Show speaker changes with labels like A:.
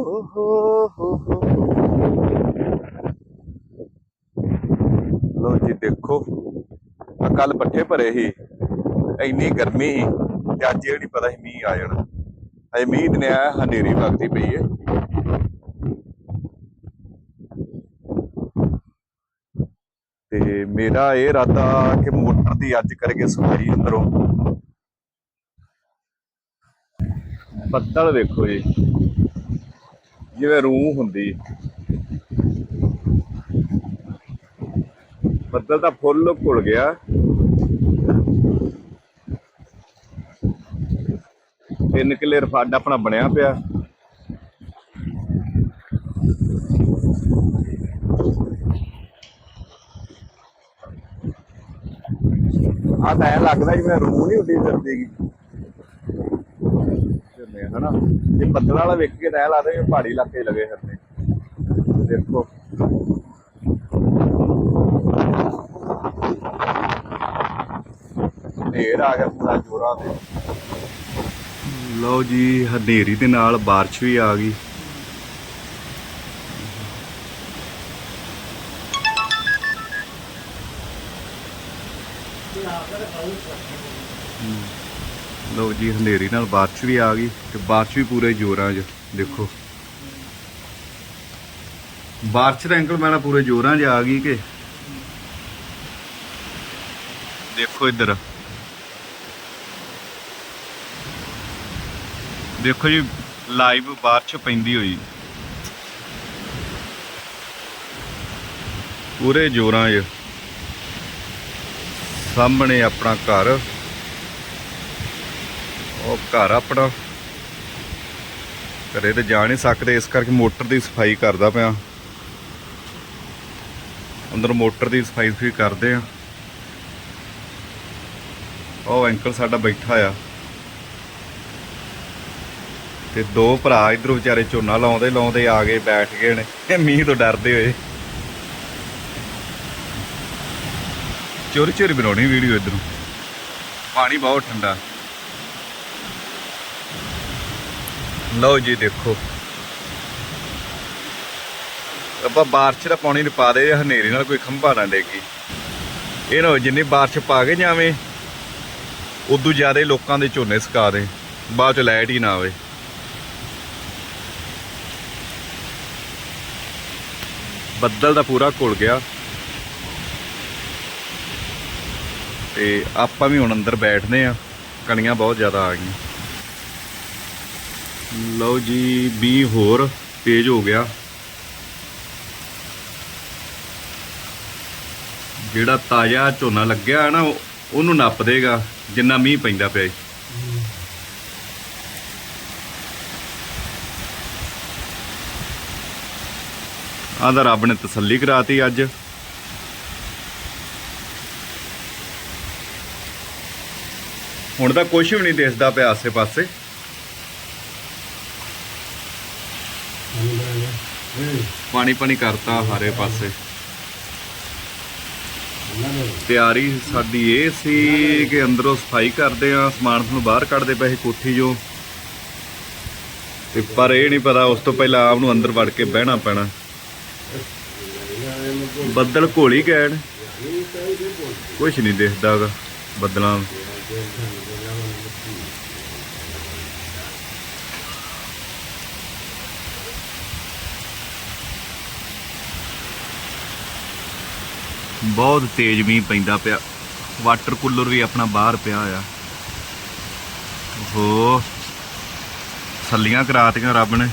A: ਹੋ ਹੋ ਹੋ ਲੋ ਜੀ, ਦੇਖੋ। ਕੱਲ ਪੱਠੇ ਭਰੇ ਸੀ। ਇੰਨੀ ਗਰਮੀ, ਤੇ ਅੱਜ ਇਹ ਨਹੀਂ ਪਤਾ ਸੀ ਮੀਂਹ ਆ ਜਾਣਾ। ਅਜੇ ਮੀਂਹ ਤੇ ਆਇਆ, ਹਨੇਰੀ ਵਗਦੀ ਪਈ ਏ। ਤੇ ਮੇਰਾ ਇਹ ਇਰਾਦਾ ਕਿ ਮੋਟਰ ਦੀ ਅੱਜ ਕਰਕੇ ਸਫ਼ਾਈ ਅੰਦਰੋਂ। ਬੱਦਲ ਵੇਖੋ ਜੀ। ਜਿਵੇਂ ਰੂਹ ਹੁੰਦੀ। ਬੱਦਲ ਤਾਂ ਫੁੱਲ ਘੁਲ ਗਿਆ। ਤਿੰਨ ਕਿੱਲੇ ਰਫਾਡ ਆਪਣਾ ਬਣਿਆ ਪਿਆ। ਆ ਤਾਂ ਐਂ ਲੱਗਦਾ ਜਿਵੇਂ ਰੂਹ ਨਹੀਂ ਉੱਡੀ ਫਿਰਦੀਗੀ ਹਨਾ? ਜੇ ਬੱਦਲ ਵਾਲਾ ਵੇਖ ਕੇ ਤਾਂ ਲੱਗਦਾ ਜਿਵੇਂ ਪਹਾੜੀ ਇਲਾਕੇ 'ਚ ਫਿਰਦੇ। ਦੇਖੋ। ਹਨੇਰ ਆ ਗਿਆ ਪੂਰਾ ਜੋਰਾਂ ਤੇ। ਲਓ ਜੀ, ਹਨੇਰੀ ਦੇ ਨਾਲ ਬਾਰਿਸ਼ ਵੀ ਆ ਗਈ। ਲਓ ਜੀ, ਹਨੇਰੀ ਨਾਲ ਬਾਰਿਸ਼ ਵੀ ਆ ਗਈ ਤੇ ਬਾਰਿਸ਼ ਵੀ ਪੂਰੇ ਜ਼ੋਰਾਂ 'ਚ, ਦੇਖੋ। ਬਾਰਿਸ਼ ਦਾ ਐਂਗਲ ਮੈਨਾਂ ਪੂਰੇ ਜ਼ੋਰਾਂ 'ਚ ਆ ਗਈ ਕਿ? ਦੇਖੋ ਇੱਧਰ। ਦੇਖੋ ਜੀ, ਲਾਈਵ ਬਾਰਿਸ਼ ਪੈਂਦੀ ਹੋਈ। ਪੂਰੇ ਜ਼ੋਰਾਂ 'ਚ। ਸਾਹਮਣੇ ਆਪਣਾ ਘਰ। ਉਹ ਘਰ ਆਪਣਾ। ਘਰੇ ਤੇ ਜਾ ਨਹੀਂ ਸਕਦੇ, ਇਸ ਕਰਕੇ ਮੋਟਰ ਦੀ ਸਫ਼ਾਈ ਕਰਦਾ ਪਿਆ। ਅੰਦਰ ਮੋਟਰ ਦੀ ਸਫ਼ਾਈ ਵੀ ਕਰਦੇ ਆ। ਉਹ ਅੰਕਲ ਸਾਡਾ ਬੈਠਾ ਆ। ਤੇ ਦੋ ਭਰਾ ਇਧਰੋਂ ਵਿਚਾਰੇ ਝੋਨਾ ਲਾਉਂਦੇ ਲਾਉਂਦੇ ਆ ਗਏ, ਬੈਠ ਗਏ ਨੇ। ਇਹ ਮੀਂਹ ਤੋਂ ਡਰਦੇ ਹੋਏ। ਚੋਰੀ ਚੋਰੀ ਬਣਾਉਣੀ ਵੀਡੀਓ ਇਧਰੋਂ। ਪਾਣੀ ਬਹੁਤ ਠੰਡਾ। ਲਓ ਜੀ ਦੇਖੋ। ਆਪਾਂ ਬਾਰਿਸ਼ ਦਾ ਪਾਣੀ ਨੂੰ ਪਾ ਦੇ ਹਨੇਰੀ ਨਾਲ ਕੋਈ ਖੰਭਾ ਨਾ ਡੇਗੀ। ਇਹ ਨਾ ਹੋਏ ਜਿੰਨੀ ਬਾਰਿਸ਼ ਪਾ ਕੇ ਜਾਵੇਂ, ਉਦੋਂ ਜ਼ਿਆਦਾ ਲੋਕਾਂ ਦੇ ਝੋਨੇ ਸੁਕਾ ਦੇ, ਬਾਅਦ ਚ ਲਾਈਟ ਹੀ ਨਾ ਆਵੇ। ਬੱਦਲ ਦਾ ਪੂਰਾ ਘੁਲ ਗਿਆ। ਤੇ ਆਪਾਂ ਵੀ ਹੁਣ ਅੰਦਰ ਬੈਠਦੇ ਆ ਕਣੀਆਂ ਬਹੁਤ ਜ਼ਿਆਦਾ ਆ ਗਈਆਂ। ਲਓ ਜੀ 20 ਹੋਰ ਤੇਜ਼ ਹੋ ਗਿਆ। ਜਿਹੜਾ ਤਾਜ਼ਾ ਝੋਨਾ ਲੱਗਿਆ ਹੈ ਨਾ ਉਹਨੂੰ ਨੱਪ ਦੇਗਾ, ਜਿੰਨਾ ਮੀਂਹ ਪੈਂਦਾ ਪਿਆ ਏ। ਆਹ ਤਾਂ ਰੱਬ ਨੇ ਤਸੱਲੀ ਕਰਾਤੀ ਅੱਜ। ਹੁਣ ਤਾਂ ਕੁਝ ਵੀ ਨਹੀਂ ਦਿਸਦਾ ਪਿਆ ਆਸੇ-ਪਾਸੇ। ਪਾਣੀ ਪਾਣੀ ਕਰਤਾ ਹਾਰੇ ਪਾਸੇ। ਤਿਆਰੀ ਸਾਡੀ ਇਹ ਸੀ ਕਿ ਅੰਦਰੋਂ ਸਫ਼ਾਈ ਕਰਦੇ ਆ ਸਮਾਨ ਨੂੰ ਬਾਹਰ ਕੱਢਦੇ ਪਏ ਕੋਠੀ ਜੋ ਤੇ ਪਰ ਇਹ ਨਹੀਂ ਪਤਾ, ਉਸ ਤੋਂ ਪਹਿਲਾਂ ਆਪ ਨੂੰ ਅੰਦਰ ਵੜ ਕੇ ਬਹਿਣਾ ਪੈਣਾ। ਬੱਦਲ ਘੋਲੀ ਗਏ ਨੇ। ਕੁਝ ਨਹੀਂ ਦਿਖਦਾ ਬੱਦਲਾਂ। ਬਹੁਤ ਤੇਜ਼ ਮੀਂਹ ਪੈਂਦਾ ਪਿਆ। ਵਾਟਰ ਕੂਲਰ ਵੀ ਆਪਣਾ ਬਾਹਰ ਪਿਆ ਆ ਹੋ ਸੱਲੀਆਂ ਕਰਾਤੀਆਂ ਰੱਬ ਨੇ।